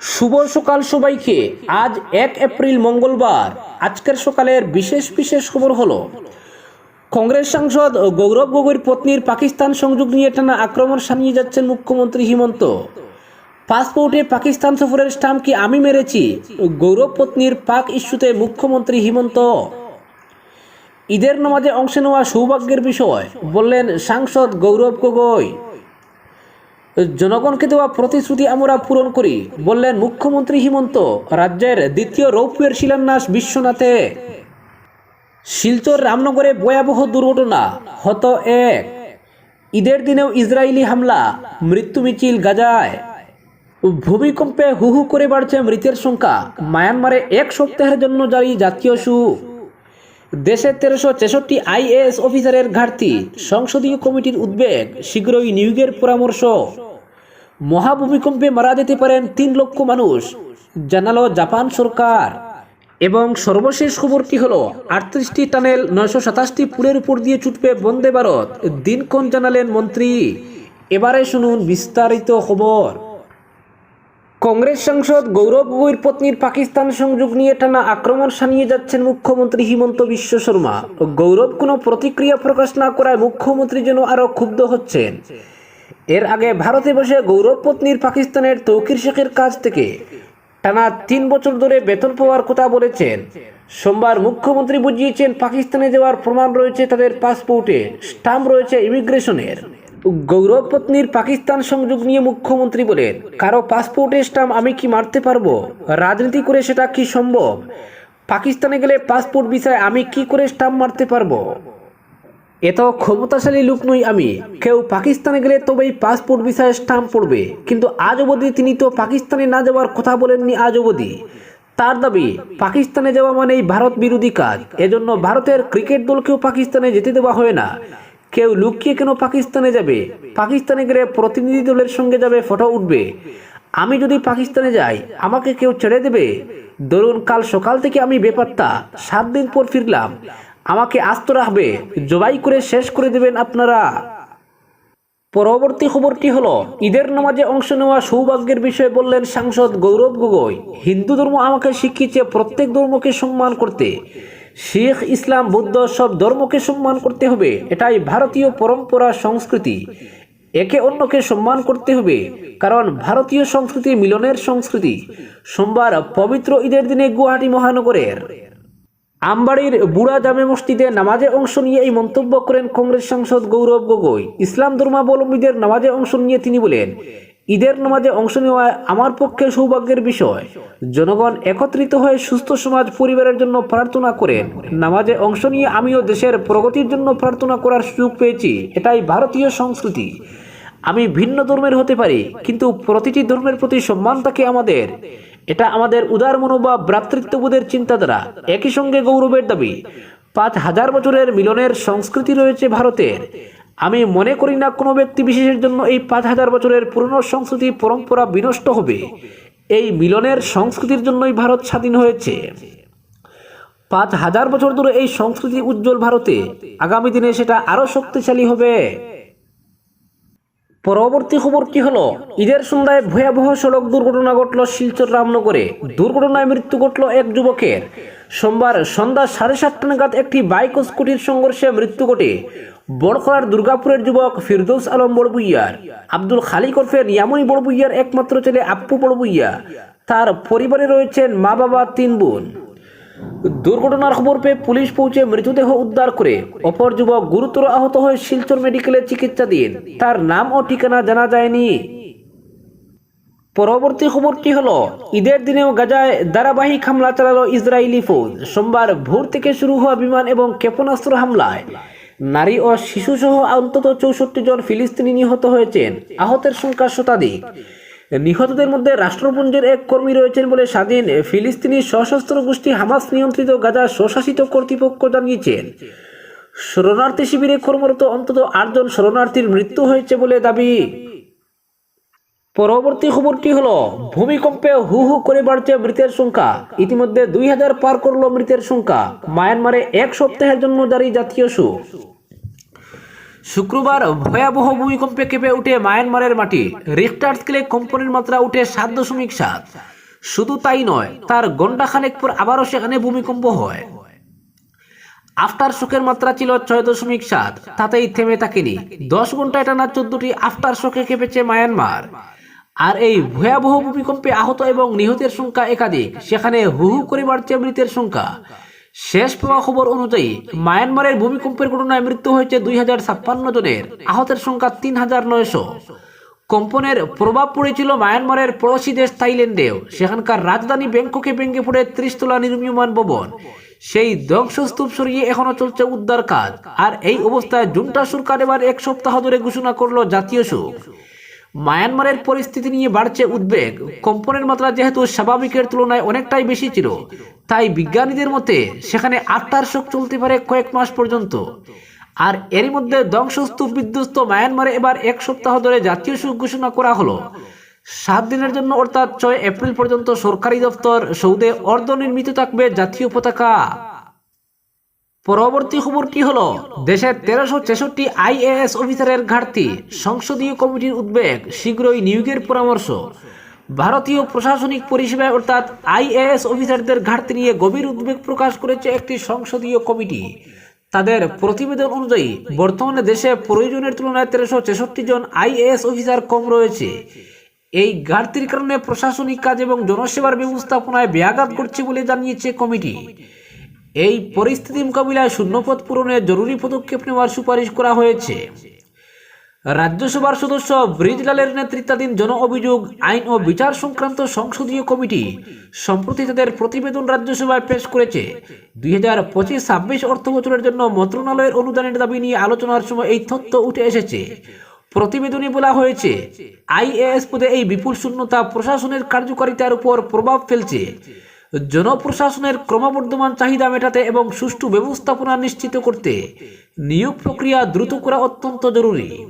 শুভ সকাল সবাইকে। আজ এক এপ্রিল মঙ্গলবার। আজকের সকালের বিশেষ বিশেষ খবর হলো, কংগ্রেস সাংসদ গৌরব গগৈর পত্নীর পাকিস্তান সংযোগ নিয়ে টানা আক্রমণ সানিয়ে যাচ্ছেন মুখ্যমন্ত্রী হিমন্ত। পাসপোর্টে পাকিস্তান সফরের স্টাম্প কি আমি মেরেছি? গৌরব পত্নীর পাক ইস্যুতে মুখ্যমন্ত্রী হিমন্ত। ঈদের নামাজে অংশ নেওয়া সৌভাগ্যের বিষয়, বললেন সাংসদ গৌরব গগৈ। জনগণকে দেওয়া প্রতিশ্রুতি আমরা পূরণ করি, বললেন মুখ্যমন্ত্রী হিমন্ত। রাজ্যের দ্বিতীয় রৌপ্যের শিলান্যাস বিশ্বনাথে। শিলচর রামনগরে ভয়াবহ দুর্ঘটনা, হত এক। ঈদের দিনেও ইসরায়েলি হামলা, মৃত্যু মিছিল গাজায়। ভূমিকম্পে হু হু করে বাড়ছে মৃতের সংখ্যা, মায়ানমারে এক সপ্তাহের জন্য জারি জাতীয় সুখ দেশের তেরোশো ছেষট্টি আইএএস অফিসারের ঘাটতি, সংসদীয় কমিটির উদ্বেগ, শীঘ্রই নিয়োগের পরামর্শ। মহাভূমিকম্পে মারা যেতে পারেন তিন লক্ষ মানুষ। জানালো জাপান সরকার। এবং সর্বশেষ খবরটি হলো, আটত্রিশটি টানেল নয়শো সাতাশটি পুলের উপর দিয়ে ছুটবে বন্দে ভারত, দিনক্ষণ জানালেন মন্ত্রী। এবারে শুনুন বিস্তারিত খবর। কংগ্রেস সাংসদ গৌরব গগৈর পত্নীর পাকিস্তান সংযোগ নিয়ে টানা আক্রমণ সানিয়ে যাচ্ছেন মুখ্যমন্ত্রী হিমন্ত বিশ্ব শর্মা। গৌরব কোনো প্রতিক্রিয়া প্রকাশ না করায় মুখ্যমন্ত্রী যেন আরও ক্ষুব্ধ হচ্ছেন। এর আগে ভারতে বসে গৌরব পত্নীর পাকিস্তানের তৌকির শেখের কাছ থেকে টানা তিন বছর ধরে বেতন পাওয়ার কথা বলেছেন। সোমবার মুখ্যমন্ত্রী বুঝিয়েছেন, পাকিস্তানে যাওয়ার প্রমাণ রয়েছে, তাদের পাসপোর্টে স্টাম্প রয়েছে ইমিগ্রেশনের। গৌরব পত্নীর পাকিস্তান সংযোগ নিয়ে মুখ্যমন্ত্রী বলেন, কারও পাসপোর্টে স্টাম্প আমি কি মারতে পারব? রাজনীতি করে সেটা কি সম্ভব? পাকিস্তানে গেলে পাসপোর্ট বিষয়ে আমি কি করে স্টাম্প মারতে পারব? এত ক্ষমতাশালী লোক নই আমি। কেউ পাকিস্তানে গেলে তবেই পাসপোর্ট বিষয়ে স্টাম্প পড়বে। কিন্তু আজ অবধি তিনি তো পাকিস্তানে না যাওয়ার কথা বলেননি আজ অবধি। তার দাবি, পাকিস্তানে যাওয়া মানেই ভারত বিরোধী কাজ। এজন্য ভারতের ক্রিকেট দলকেও পাকিস্তানে যেতে দেওয়া হয় না। কেউ লুকিয়ে কেন পাকিস্তানে যাবে? পাকিস্তানে গেলে প্রতিনিধি দলের সঙ্গে যাবে, ফটো উঠবে। আমি যদি পাকিস্তানে যাই, আমাকে কেউ ছেড়ে দেবে? ধরুন কাল সকাল থেকে আমি বেপাত্তা। সাত দিন পর ফিরলাম। আমাকে আস্ত রাখবে। জবাই করে শেষ করে দেবেন আপনারা। পরবর্তী খবরটি হলো, ঈদের নামাজে অংশ নেওয়া সৌভাগ্যের বিষয়ে বললেন সাংসদ গৌরব গগৈ। হিন্দু ধর্ম আমাকে শিখিয়েছে প্রত্যেক ধর্মকে সম্মান করতে। শিখ ইসলাম, বৌদ্ধ সব ধর্মকে সম্মান করতে হবে। এটাই ভারতীয় পরম্পরা, সংস্কৃতি। একে অন্যকে সম্মান করতে হবে। কারণ ভারতীয় সংস্কৃতি মিলনের সংস্কৃতি। সোমবার পবিত্র ঈদের দিনে গুয়াহাটি মহানগরের আমবাড়ির বুড়া জামে মসজিদে নামাজে অংশ নিয়ে এই মন্তব্য করেন কংগ্রেস সাংসদ গৌরব গগৈ। ইসলাম ধর্মাবলম্বীদের নামাজে অংশ নিয়ে তিনি বলেন, ঈদের নামাজে অংশ নেওয়া আমার পক্ষে সৌভাগ্যের বিষয়। জনগণ একত্রিত হয়ে সুস্থ সমাজ পরিবারের জন্য প্রার্থনা করেন। নামাজে অংশ নিয়ে আমিও দেশের প্রগতির জন্য প্রার্থনা করার সুযোগ পেয়েছি। এটাই ভারতীয় সংস্কৃতি। আমি ভিন্ন ধর্মের হতে পারি, কিন্তু প্রতিটি ধর্মের প্রতি সম্মান থাকে আমাদের। এটা আমাদের উদার মনোভাব, ভ্রাতৃত্ববোধের চিন্তাধারা। একই সঙ্গে গৌরবের দাবি, পাঁচ হাজার বছরের মিলনের সংস্কৃতি রয়েছে ভারতের। আমি মনে করি না কোনো ব্যক্তি বিশেষের জন্য এই পাঁচ হাজার বছরের পুরনো সংস্কৃতি, পরম্পরা বিনষ্ট হবে। এই মিলনের সংস্কৃতির জন্যই ভারত স্বাধীন হয়েছে। পাঁচ হাজার বছর ধরে এই সংস্কৃতি উজ্জ্বল ভারতে। আগামী দিনে সেটা আরও শক্তিশালী হবে। পরবর্তী খবরটি হলো? ঈদের সন্ধ্যায় ভয়াবহ সড়ক দুর্ঘটনা ঘটল শিলচর রামনগরে। দুর্ঘটনায় মৃত্যু ঘটল এক যুবকের। সোমবার সন্ধ্যা সাড়ে সাতটা নাগাদ একটি বাইক ও স্কুটির সংঘর্ষে মৃত্যু ঘটে। বড়খলার দুর্গাপুরের যুবক ফিরদৌস আলম বড়বুইয়ার। আব্দুল খালিক ওরফে নিয়ামনি বড়বুইয়ার একমাত্র ছেলে আপ্পু বড়বুইয়া। তার পরিবারে রয়েছেন মা বাবা তিন বোন। দুর্ঘটনার খবর পেয়ে পুলিশ পৌঁছে মৃতদেহ উদ্ধার করে অপর যুবক গুরুতর আহত হয়ে শিলচর মেডিকেলে চিকিৎসাধীন। তার নাম ও ঠিকানা জানা যায়নি। পরবর্তী খবরটি হলো, ঈদের দিনেও গাজায় ধারাবাহিক হামলা চালালো ইসরায়েলি ফৌজ। সোমবার ভোর থেকে শুরু হওয়া বিমান এবং ক্ষেপণাস্ত্র হামলায় নারী ও শিশুসহ অন্তত চৌষট্টি জন ফিলিস্তিনি নিহত হয়েছেন। আহতের সংখ্যা শতাধিক। নিহতদের মধ্যে রাষ্ট্রপুঞ্জের এক কর্মী রয়েছেন বলে স্বাধীন ফিলিস্তিনি সশস্ত্র গোষ্ঠী হামাস নিয়ন্ত্রিত গাজা স্বশাসিত কর্তৃপক্ষ জানিয়েছেন। শরণার্থী শিবিরে কর্মরত অন্তত আটজন শরণার্থীর মৃত্যু হয়েছে বলে দাবি। পরবর্তী খবরটি হলো, ভূমিকম্পে হু হু করে বাড়ছে মৃতের সংখ্যা। ইতিমধ্যে দুই হাজার পার করল মৃতের সংখ্যা। মায়ানমারে এক সপ্তাহের জন্য জারি জাতীয় শোক শুক্রবার ভয়াবহ ভূমিকম্পে কেঁপে উঠে মায়ানমারের মাটি। রিক্টার স্কেলে কম্পনের মাত্রা উঠে সাত দশমিক সাত। শুধু তাই নয়, তার ঘণ্টা খানেক পর আবারও সেখানে ভূমিকম্প হয়। আফটার শোকের মাত্রা ছিল ছয় দশমিক সাত, তাতেই থেমে থাকেনি। দশ ঘন্টায় টানা চোদ্দটি আফটার শোকে কেঁপেছে মায়ানমার। আর এই ভয়াবহ ভূমিকম্পে আহত এবং নিহতের সংখ্যা একাধিক, সেখানে হু হু করে বাড়ছে মৃতের সংখ্যা। শেষ পাওয়া খবর অনুযায়ী, মায়ানমারের ভূমিকম্পের ঘটনায় মৃত্যু হয়েছে দুই হাজার ছাপ্পান্ন জনের। আহতের সংখ্যা তিন হাজার নয়শো। কম্পনের প্রভাব পড়েছিল মায়ানমারের পড়োশী দেশ থাইল্যান্ডেও। সেখানকার রাজধানী ব্যাংককে ভেঙে পড়ে ত্রিশতলা নির্মীয়মান ভবন। সেই ধ্বংসস্তূপ সরিয়ে এখনও চলছে উদ্ধার কাজ। আর এই অবস্থায় জুন্টা সরকার এবার এক সপ্তাহ ধরে ঘোষণা করল জাতীয় শোক। মায়ানমারের পরিস্থিতি নিয়ে বাড়ছে উদ্বেগ। কম্পনের মাত্রা যেহেতু স্বাভাবিকের তুলনায় অনেকটাই বেশি ছিল, তাই বিজ্ঞানীদের মতে সেখানে আত্মার শোক চলতে পারে কয়েক মাস পর্যন্ত। আর এরই মধ্যে ধ্বংসস্তূপ বিধ্বস্ত মায়ানমারে এবার এক সপ্তাহ ধরে জাতীয় শোক ঘোষণা করা হলো। সাত দিনের জন্য অর্থাৎ ছয় এপ্রিল পর্যন্ত সরকারি দপ্তর সৌদে অর্ধনির্মিত থাকবে জাতীয় পতাকা। পরবর্তী খবরটি হলো? দেশের তেরোশো ছেষট্টি আইএএস অফিসারের ঘাটতি, সংসদীয় কমিটির উদ্বেগ, শীঘ্রই নিয়োগের পরামর্শ। ভারতীয় প্রশাসনিক পরিষেবায় অর্থাৎ আইএএস অফিসারদের ঘাটতি নিয়ে গভীর উদ্বেগ প্রকাশ করেছে একটি সংসদীয় কমিটি। তাদের প্রতিবেদন অনুযায়ী, বর্তমানে দেশে প্রয়োজনের তুলনায় তেরোশো ছেষট্টি জন আইএএস অফিসার কম রয়েছে। এই ঘাটতির কারণে প্রশাসনিক কাজ এবং জনসেবার ব্যবস্থাপনায় ব্যাঘাত ঘটছে বলে জানিয়েছে কমিটি। এই পরিস্থিতি মোকাবিলায় শূন্যপদ পূরণে জরুরি পদক্ষেপ নেওয়ার সুপারিশ করা হয়েছে। রাজ্যসভার সদস্য ব্রিজলালের নেতৃত্বাধীন জন অভিযোগ, আইন ও বিচার সংক্রান্ত সংসদীয় কমিটি সম্প্রতি তাদের প্রতিবেদন রাজ্যসভায় পেশ করেছে। দুই হাজার পঁচিশ ছাব্বিশ অর্থ বছরের জন্য মন্ত্রণালয়ের অনুদানের দাবি নিয়ে আলোচনার সময় এই তথ্য উঠে এসেছে। প্রতিবেদনে বলা হয়েছে, আইএএস পদে এই বিপুল শূন্যতা প্রশাসনের কার্যকারিতার উপর প্রভাব ফেলছে। জনপ্রশাসনের ক্রমবর্ধমান চাহিদা মেটাতে এবং সুষ্ঠু ব্যবস্থাপনা নিশ্চিত করতে নিয়োগ প্রক্রিয়া দ্রুত করা অত্যন্ত জরুরি।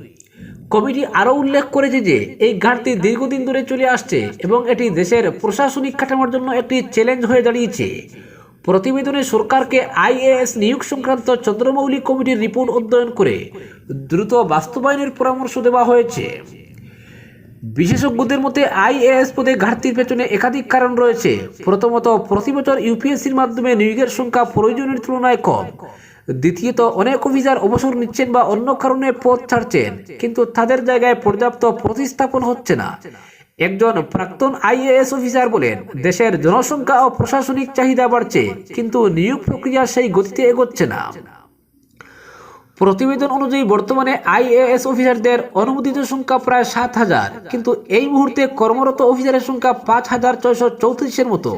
কমিটি আরও উল্লেখ করেছে যে, এই ঘাটতি দীর্ঘদিন ধরে চলে আসছে এবং এটি দেশের প্রশাসনিক কাঠামোর জন্য একটি চ্যালেঞ্জ হয়ে দাঁড়িয়েছে। প্রতিবেদনে সরকারকে আইএএস নিয়োগ সংক্রান্ত চন্দ্রমৌলি কমিটির রিপোর্ট অধ্যয়ন করে দ্রুত বাস্তবায়নের পরামর্শ দেওয়া হয়েছে। বিশেষজ্ঞদের মতে আইএএস পদে ঘাটতির পেছনে একাধিক কারণ রয়েছে। প্রথমত, প্রতি বছর ইউপিএসসির মাধ্যমে নিয়োগের সংখ্যা প্রয়োজনের তুলনায় কম। দ্বিতীয়ত, অনেক অফিসার অবসর নিচ্ছেন বা অন্য কারণে পদ ছাড়ছেন, কিন্তু তাদের জায়গায় পর্যাপ্ত প্রতিস্থাপন হচ্ছে না। একজন প্রাক্তন আইএএস অফিসার বলেন, দেশের জনসংখ্যা ও প্রশাসনিক চাহিদা বাড়ছে, কিন্তু নিয়োগ প্রক্রিয়া সেই গতিতে এগোচ্ছে না। প্রতিবেদন অনুযায়ী বর্তমানে আইএএস অফিসারদের অনুমোদিত সংখ্যা প্রায় সাত হাজার, কিন্তু এই মুহূর্তে কর্মরত অফিসারের সংখ্যা পাঁচ হাজার ছয়শো চৌত্রিশের মতো।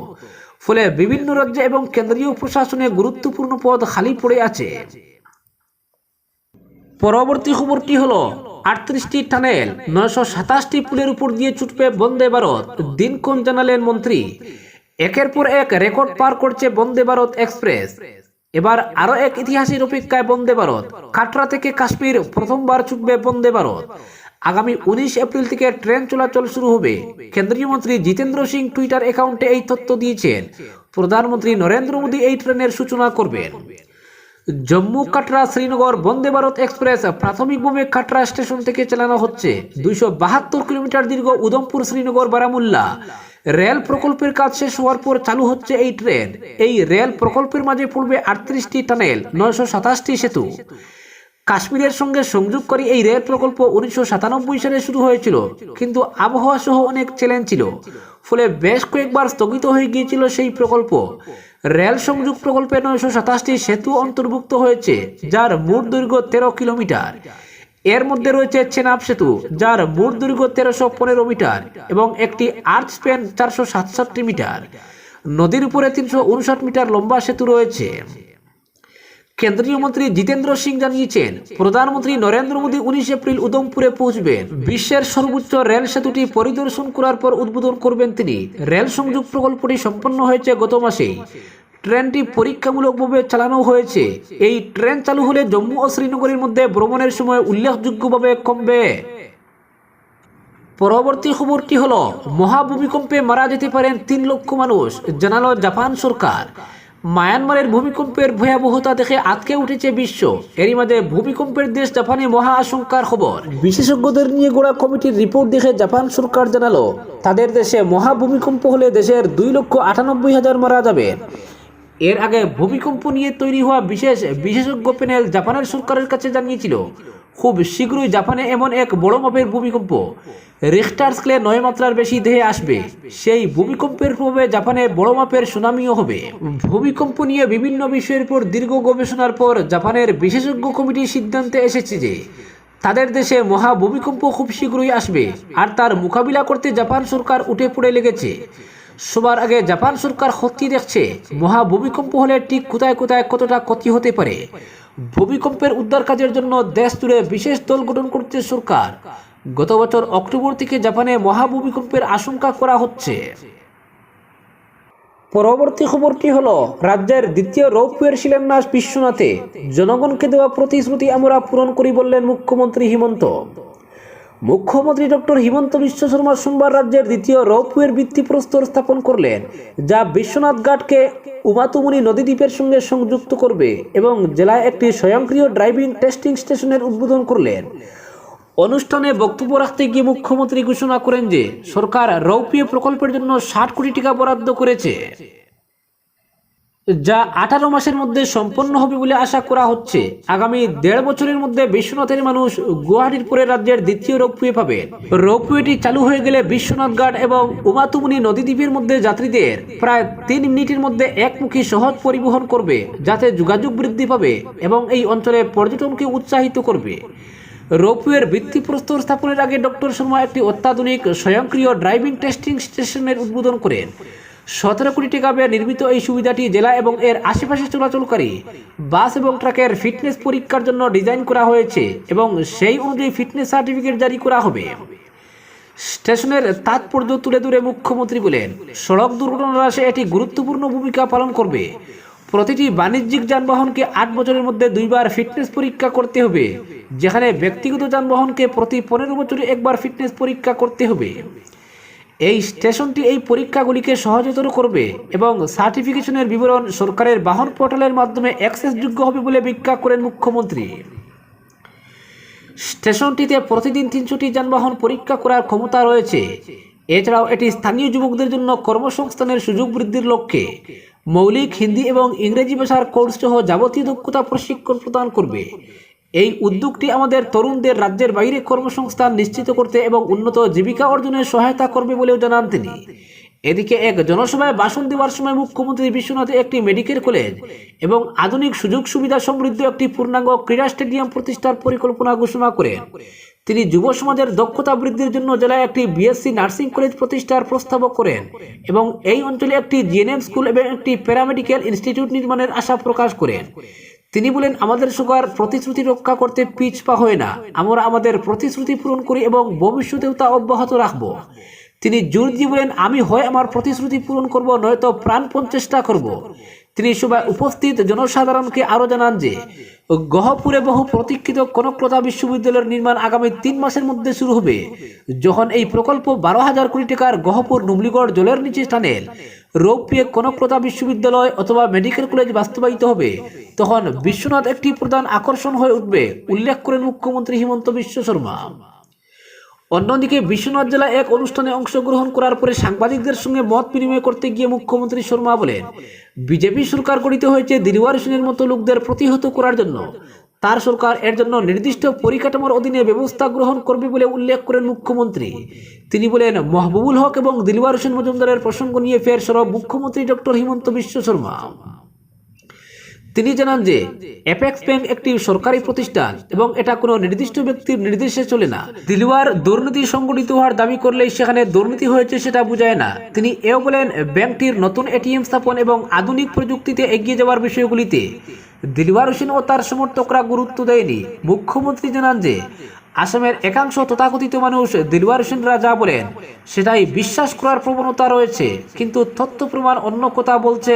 ফলে বিভিন্ন রাজ্যে এবং কেন্দ্রীয় প্রশাসনে গুরুত্বপূর্ণ পদ খালি পড়ে আছে। পরবর্তী খবরটি হলো, আটত্রিশটি টানেল, নয়শো সাতাশটি পুলের উপর দিয়ে ছুটবে বন্দে ভারত দিনক্ষণ জানালেন মন্ত্রী। একের পর এক রেকর্ড পার করছে বন্দে ভারত এক্সপ্রেস। এবার আরও এক ইতিহাসের অপেক্ষায় বন্দে ভারত। কাটরা থেকে কাশ্মীর প্রথমবার ছুটবে বন্দে ভারত। আগামী উনিশ এপ্রিল থেকে ট্রেন চলাচল শুরু হবে। কেন্দ্রীয় মন্ত্রী জিতেন্দ্র সিং টুইটার অ্যাকাউন্টে এই তথ্য দিয়েছেন। প্রধানমন্ত্রী নরেন্দ্র মোদী এই ট্রেনের সূচনা করবেন। জম্মু কাটরা শ্রীনগর বন্দে ভারত এক্সপ্রেস প্রাথমিকভাবে কাটরা স্টেশন থেকে চালানো হচ্ছে। দুইশো বাহাত্তর কিলোমিটার দীর্ঘ উধমপুর শ্রীনগর বারামুল্লা রেল প্রকল্পের কাজ শেষ হওয়ার পর চালু হচ্ছে এই ট্রেন। এই রেল প্রকল্পের মাঝে পড়বে আটত্রিশটি টানেল, নয়শো সাতাশটি সেতু। কাশ্মীরের সঙ্গে সংযোগ করে এই রেল প্রকল্প উনিশশো সাতানব্বই সালে শুরু হয়েছিল, কিন্তু আবহাওয়া সহ অনেক চ্যালেঞ্জ ছিল। ফলে বেশ কয়েকবার স্থগিত হয়ে গিয়েছিল সেই প্রকল্প। রেল সংযোগ প্রকল্পে নয়শো সাতাশটি সেতু অন্তর্ভুক্ত হয়েছে, যার মোট দৈর্ঘ্য তেরো কিলোমিটার। এর মধ্যে রয়েছে চেনাব সেতু, যার মোট দৈর্ঘ্য তেরোশো পনেরো মিটার এবং একটি আর্চ স্প্যান চারশো সাতষট্টি মিটার। নদীর উপরে তিনশো উনষাট মিটার লম্বা সেতু রয়েছে। কেন্দ্রীয় মন্ত্রী জিতেন্দ্র সিং জানিয়েছেন, প্রধানমন্ত্রী নরেন্দ্র মোদী উনিশ এপ্রিল উদমপুরে পৌঁছবেন। বিশ্বের সর্বোচ্চ রেল সেতুটি পরিদর্শন করার পর উদ্বোধন করবেন তিনি। রেল সংযোগ প্রকল্পটি সম্পন্ন হয়েছে গত মাসেই। ট্রেনটি পরীক্ষামূলকভাবে চালানো হয়েছে। এই ট্রেন চালু হলে জম্মু ও শ্রীনগরের মধ্যে ভ্রমণের সময় উল্লেখযোগ্যভাবে কমবে। পরবর্তী খবরটি হল, মহাভূমিকম্পে মারা যেতে পারেন তিন লক্ষ মানুষ, জানালো জাপান সরকার। মায়ানমারের ভূমিকম্পের ভয়াবহতা দেখে আটকে উঠেছে বিশ্ব। এরই মাঝে ভূমিকম্পের দেশ জাপানে মহা আশঙ্কার খবর। বিশেষজ্ঞদের নিয়ে গোড়া কমিটির রিপোর্ট দেখে জাপান সরকার জানালো, তাদের দেশে মহা ভূমিকম্প হলে দেশের দুই লক্ষ আটানব্বই হাজার মারা যাবে এর আগে ভূমিকম্প নিয়ে তৈরি হওয়া বিশেষ বিশেষজ্ঞ প্যানেল জাপানের সরকারের কাছে জানিয়েছিল, খুব শীঘ্রই জাপানে এমন এক বড় মাপের ভূমিকম্প। রিখটার স্কেলে নয় মাত্রার বেশি দেহে আসবে, সেই ভূমিকম্পের প্রভাবে জাপানে বড় মাপের সুনামিও হবে। ভূমিকম্প নিয়ে বিভিন্ন বিষয়ের উপর দীর্ঘ গবেষণার পর জাপানের বিশেষজ্ঞ কমিটির সিদ্ধান্তে এসেছে যে, তাদের দেশে মহা ভূমিকম্প খুব শীঘ্রই আসবে, আর তার মোকাবিলা করতে জাপান সরকার উঠে পড়ে লেগেছে। সবার আগে জাপান সরকার ক্ষতি দেখছে। মহা ভূমিকম্প হলে ঠিক কোথায় কোথায় কতটা ক্ষতি হতে পারে? ভূমিকম্পের উদ্ধার কাজের জন্য দেশ জুড়ে বিশেষ দল গঠন করছে সরকার। গত বছর অক্টোবর থেকে জাপানে মহা ভূমিকম্পের আশঙ্কা করা হচ্ছে। পরবর্তী খবরটি হলো, রাজ্যের দ্বিতীয় রৌপ্যের শিলান্যাস বিশ্বনাথে। জনগণকে দেওয়া প্রতিশ্রুতি আমরা পূরণ করি বললেন মুখ্যমন্ত্রী হিমন্ত। মুখ্যমন্ত্রী ডক্টর হিমন্ত বিশ্ব শর্মা সোমবার রাজ্যের দ্বিতীয় রৌপ্যের ভিত্তিপ্রস্তর স্থাপন করলেন, যা বিশ্বনাথ ঘাটকে উমাতুমুনি নদীদ্বীপের সঙ্গে সংযুক্ত করবে এবং জেলায় একটি স্বয়ংক্রিয় ড্রাইভিং টেস্টিং স্টেশনের উদ্বোধন করলেন। অনুষ্ঠানে বক্তব্য রাখতে গিয়ে মুখ্যমন্ত্রী ঘোষণা করেন যে, সরকার রৌপ্য প্রকল্পের জন্য ষাট কোটি টাকা বরাদ্দ করেছে। যা আঠারো মাসের মধ্যে সম্পন্ন হবে বলে আশা করা হচ্ছে। আগামী দেড় বছরের মধ্যে বিশ্বনাথের মানুষ গুয়াহাটির পরে রাজ্যের দ্বিতীয় রোপওয়ে পাবে। রোপওয়েটি চালু হয়ে গেলে বিশ্বনাথ ঘাট এবং উমাতুমনি নদীদ্বীপের মধ্যে যাত্রীদের প্রায় তিন মিনিটের মধ্যে একমুখী সহজ পরিবহন করবে, যাতে যোগাযোগ বৃদ্ধি পাবে এবং এই অঞ্চলে পর্যটনকে উৎসাহিত করবে। রোপওয়ের ভিত্তিপ্রস্তর স্থাপনের আগে ডক্টর শর্মা একটি অত্যাধুনিক স্বয়ংক্রিয় ড্রাইভিং টেস্টিং স্টেশনের উদ্বোধন করেন। সতেরো কোটি টাকা ব্যয়ে নির্মিত এই সুবিধাটি জেলা এবং এর আশেপাশে চলাচলকারী বাস এবং ট্রাকের ফিটনেস পরীক্ষার জন্য ডিজাইন করা হয়েছে এবং সেই অনুযায়ী ফিটনেস সার্টিফিকেট জারি করা হবে। স্টেশনের তাৎপর্য তুলে ধরে মুখ্যমন্ত্রী বলেন, সড়ক দুর্ঘটনা হ্রাসে এটি গুরুত্বপূর্ণ ভূমিকা পালন করবে। প্রতিটি বাণিজ্যিক যানবাহনকে আট বছরের মধ্যে দুইবার ফিটনেস পরীক্ষা করতে হবে, যেখানে ব্যক্তিগত যানবাহনকে প্রতি পনেরো বছরে একবার ফিটনেস পরীক্ষা করতে হবে। এই স্টেশনটি এই পরীক্ষাগুলিকে সহজতর করবে এবং সার্টিফিকেশনের বিবরণ সরকারের বাহন পোর্টালের মাধ্যমে অ্যাক্সেসযোগ্য হবে বলে ব্যাখ্যা করেন মুখ্যমন্ত্রী। স্টেশনটিতে প্রতিদিন তিনশোটি যানবাহন পরীক্ষা করার ক্ষমতা রয়েছে। এছাড়াও এটি স্থানীয় যুবকদের জন্য কর্মসংস্থানের সুযোগ বৃদ্ধির লক্ষ্যে মৌলিক, হিন্দি এবং ইংরেজি ভাষার কোর্স সহ যাবতীয় দক্ষতা প্রশিক্ষণ প্রদান করবে। এই উদ্যোগটি আমাদের তরুণদের রাজ্যের বাইরে কর্মসংস্থান নিশ্চিত করতে এবং উন্নত জীবিকা অর্জনে সহায়তা করবে বলেও জানান তিনি। এদিকে এক জনসভায় ভাষণ দেওয়ার সময় মুখ্যমন্ত্রী বিশ্বনাথে একটি মেডিকেল কলেজ এবং আধুনিক সুযোগ সুবিধা সমৃদ্ধ একটি পূর্ণাঙ্গ ক্রীড়া স্টেডিয়াম প্রতিষ্ঠার পরিকল্পনা ঘোষণা করেন তিনি যুব সমাজের দক্ষতা বৃদ্ধির জন্য জেলায় একটি বিএসসি নার্সিং কলেজ প্রতিষ্ঠার প্রস্তাব করেন এবং এই অঞ্চলে একটি জিএনএম স্কুল এবং একটি প্যারামেডিক্যাল ইনস্টিটিউট নির্মাণের আশা প্রকাশ করেন। তিনি বলেন, আমাদের সরকার প্রতিশ্রুতি রক্ষা করতে পিছপা হয় না। আমরা আমাদের প্রতিশ্রুতি পূরণ করি এবং ভবিষ্যতেও তা অব্যাহত রাখব। তিনি জোর দিয়ে বলেন, আমি হয় আমার প্রতিশ্রুতি পূরণ করব, নয়তো প্রাণপণ চেষ্টা করব। তিনি সবাই উপস্থিত জনসাধারণকে আরও জানান যে, গহপুরে বহু প্রতীক্ষিত কনকলতা বিশ্ববিদ্যালয়ের নির্মাণ আগামী তিন মাসের মধ্যে শুরু হবে। যখন এই প্রকল্প বারো হাজার কোটি টাকার গহপুর নুবলিগড় জলের নিচে টানেল, রৌপ্যে কনকলতা বিশ্ববিদ্যালয় অথবা মেডিকেল কলেজ বাস্তবায়িত হবে, তখন বিশ্বনাথ একটি প্রধান আকর্ষণ হয়ে উঠবে, উল্লেখ করেন মুখ্যমন্ত্রী হিমন্ত বিশ্ব শর্মা। অন্যদিকে বিশ্বনাথ জেলায় এক অনুষ্ঠানে অংশগ্রহণ করার পরে সাংবাদিকদের সঙ্গে মত বিনিময় করতে গিয়ে মুখ্যমন্ত্রী শর্মা বলেন, বিজেপি সরকার গঠিত হয়েছে দিলওয়ার হোসেনের মতো লোকদের প্রতিহত করার জন্য। তার সরকার এর জন্য নির্দিষ্ট পরিকাঠামোর অধীনে ব্যবস্থা গ্রহণ করবে বলে উল্লেখ করেন মুখ্যমন্ত্রী। তিনি বলেন, মহবুবুল হক এবং দিলওয়ার হোসেন মজুমদারের প্রসঙ্গ নিয়ে ফের সরব মুখ্যমন্ত্রী ডক্টর হিমন্ত বিশ্ব শর্মা। তিনি জানান যে অ্যাপেক্স ব্যাংক একটি সরকারি প্রতিষ্ঠান এবং এটা কোনো নির্দিষ্ট ব্যক্তির নির্দেশে চলে না। দিলওয়ার দুর্নীতি সংগঠিত হওয়ার দাবি করলেই সেখানে দুর্নীতি হয়েছে সেটা বুঝায় না। তিনি এও বলেন ব্যাংকটির নতুন এটিএম স্থাপন এবং আধুনিক প্রযুক্তিতে এগিয়ে যাওয়ার বিষয়গুলিতে। দিলওয়ার হোসেন ও তার সমর্থকরা গুরুত্ব দেয়নি। মুখ্যমন্ত্রী জানান যে, আসামের একাংশ তথাকথিত মানুষ দিলওয়ার হোসেনরা যা বলেন, সেটাই বিশ্বাস করার প্রবণতা রয়েছে, কিন্তু তথ্য প্রমাণ অন্য কথা বলছে।